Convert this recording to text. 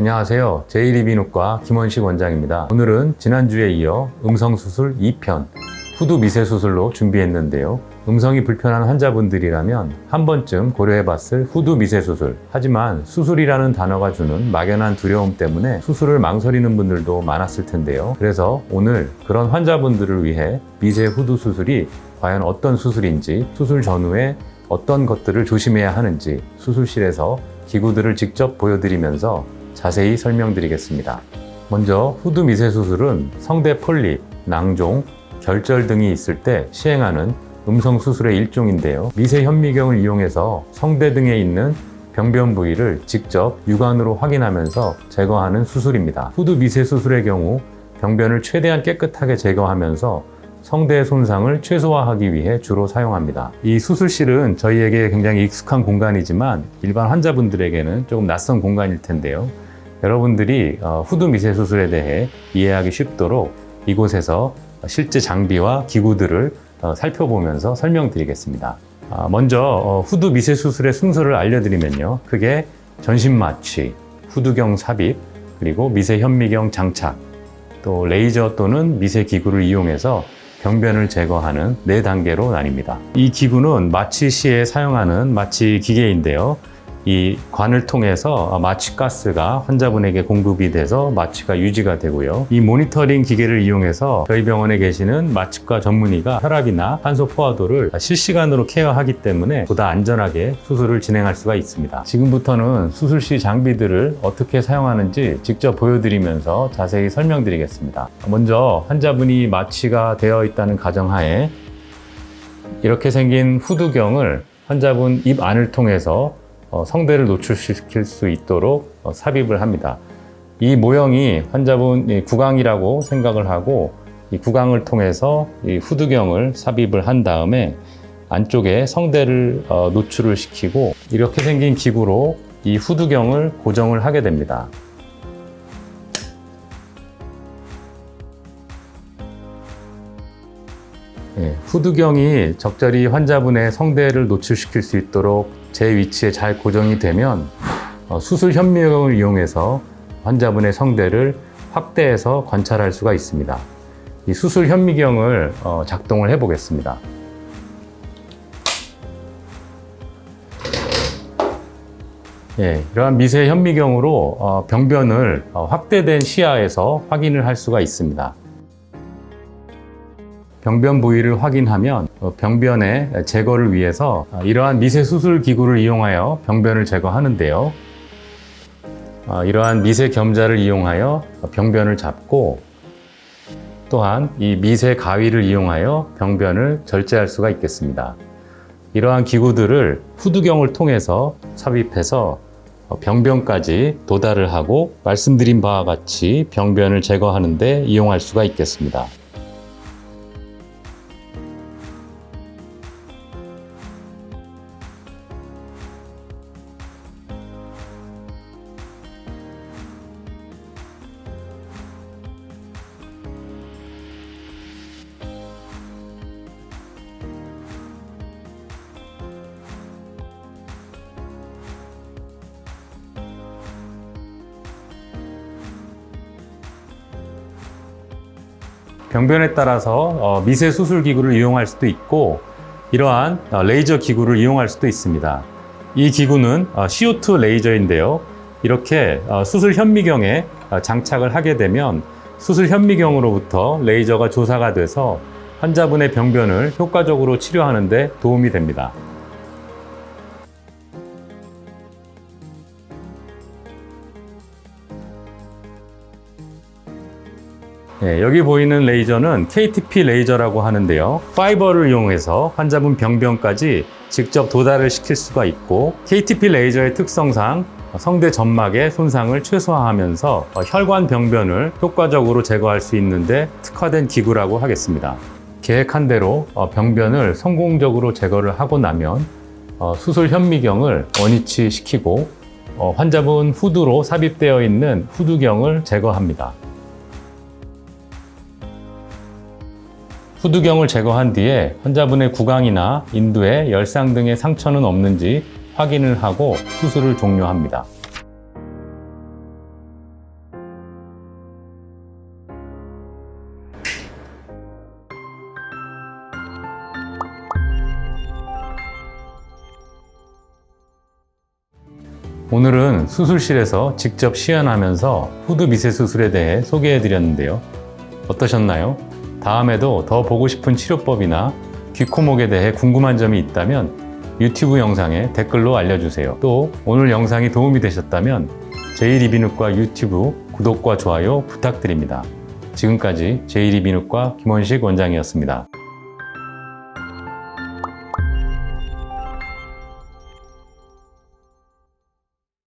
안녕하세요. 제1이비인후과 김원식 원장입니다. 오늘은 지난주에 이어 음성수술 2편 후두 미세 수술로 준비했는데요. 음성이 불편한 환자분들이라면 한 번쯤 고려해봤을 후두 미세 수술. 하지만 수술이라는 단어가 주는 막연한 두려움 때문에 수술을 망설이는 분들도 많았을 텐데요. 그래서 오늘 그런 환자분들을 위해 미세 후두 수술이 과연 어떤 수술인지, 수술 전후에 어떤 것들을 조심해야 하는지 수술실에서 기구들을 직접 보여드리면서 자세히 설명드리겠습니다. 먼저 후두 미세 수술은 성대 폴립, 낭종, 결절 등이 있을 때 시행하는 음성 수술의 일종인데요. 미세 현미경을 이용해서 성대 등에 있는 병변 부위를 직접 육안으로 확인하면서 제거하는 수술입니다. 후두 미세 수술의 경우 병변을 최대한 깨끗하게 제거하면서 성대의 손상을 최소화하기 위해 주로 사용합니다. 이 수술실은 저희에게 굉장히 익숙한 공간이지만 일반 환자분들에게는 조금 낯선 공간일 텐데요. 여러분들이 어, 후두 미세 수술에 대해 이해하기 쉽도록 이곳에서 실제 장비와 기구들을 어, 살펴보면서 설명드리겠습니다. 아, 먼저 어, 후두 미세 수술의 순서를 알려드리면요. 크게 전신 마취, 후두경 삽입, 그리고 미세 현미경 장착, 또 레이저 또는 미세 기구를 이용해서 병변을 제거하는 네 단계로 나뉩니다. 이 기구는 마취 시에 사용하는 마취 기계인데요. 이 관을 통해서 마취 가스가 환자분에게 공급이 돼서 마취가 유지가 되고요. 이 모니터링 기계를 이용해서 저희 병원에 계시는 마취과 전문의가 혈압이나 산소 포화도를 실시간으로 케어하기 때문에 보다 안전하게 수술을 진행할 수가 있습니다. 지금부터는 수술 시 장비들을 어떻게 사용하는지 직접 보여드리면서 자세히 설명드리겠습니다. 먼저 환자분이 마취가 되어 있다는 가정하에 이렇게 생긴 후두경을 환자분 입 안을 통해서 어, 성대를 노출시킬 수 있도록 어, 삽입을 합니다. 이 모형이 환자분 이 구강이라고 생각을 하고 이 구강을 통해서 이 후두경을 삽입을 한 다음에 안쪽에 성대를 어, 노출을 시키고 이렇게 생긴 기구로 이 후두경을 고정을 하게 됩니다. 예, 후두경이 적절히 환자분의 성대를 노출시킬 수 있도록 제 위치에 잘 고정이 되면 어, 수술 현미경을 이용해서 환자분의 성대를 확대해서 관찰할 수가 있습니다. 이 수술 현미경을 어, 작동을 해 보겠습니다. 예, 이러한 미세 현미경으로 어, 병변을 어, 확대된 시야에서 확인을 할 수가 있습니다. 병변 부위를 확인하면 어, 병변의 제거를 위해서 어, 이러한 미세 수술 기구를 이용하여 병변을 제거하는데요. 어, 이러한 미세 겸자를 이용하여 병변을 잡고 또한 이 미세 가위를 이용하여 병변을 절제할 수가 있겠습니다. 이러한 기구들을 후두경을 통해서 삽입해서 병변까지 도달을 하고 말씀드린 바와 같이 병변을 제거하는 데 이용할 수가 있겠습니다. 병변에 따라서 어, 미세 수술 기구를 이용할 수도 있고 이러한 어, 레이저 기구를 이용할 수도 있습니다. 이 기구는 어, CO2 레이저인데요. 이렇게 수술 현미경에 장착을 하게 되면 수술 현미경으로부터 레이저가 조사가 돼서 환자분의 병변을 효과적으로 치료하는 데 도움이 됩니다. 네, 여기 보이는 레이저는 KTP 레이저라고 하는데요. 파이버를 이용해서 환자분 병변까지 직접 도달을 시킬 수가 있고 KTP 레이저의 특성상 성대 점막의 손상을 최소화하면서 혈관 병변을 효과적으로 제거할 수 있는데 특화된 기구라고 하겠습니다. 계획한 대로 병변을 성공적으로 제거를 하고 나면 어, 수술 현미경을 원위치 시키고 어, 환자분 후두로 삽입되어 있는 후두경을 제거합니다. 후두경을 제거한 뒤에 환자분의 구강이나 인두에 열상 등의 상처는 없는지 확인을 하고 수술을 종료합니다. 오늘은 수술실에서 직접 시연하면서 후두 미세 수술에 대해 소개해 드렸는데요. 어떠셨나요? 다음에도 더 보고 싶은 치료법이나 귀코목에 대해 궁금한 점이 있다면 유튜브 영상에 댓글로 알려주세요. 또 오늘 영상이 도움이 되셨다면 제1이비인후과 유튜브 구독과 좋아요 부탁드립니다. 지금까지 제1이비인후과 김원식 원장이었습니다.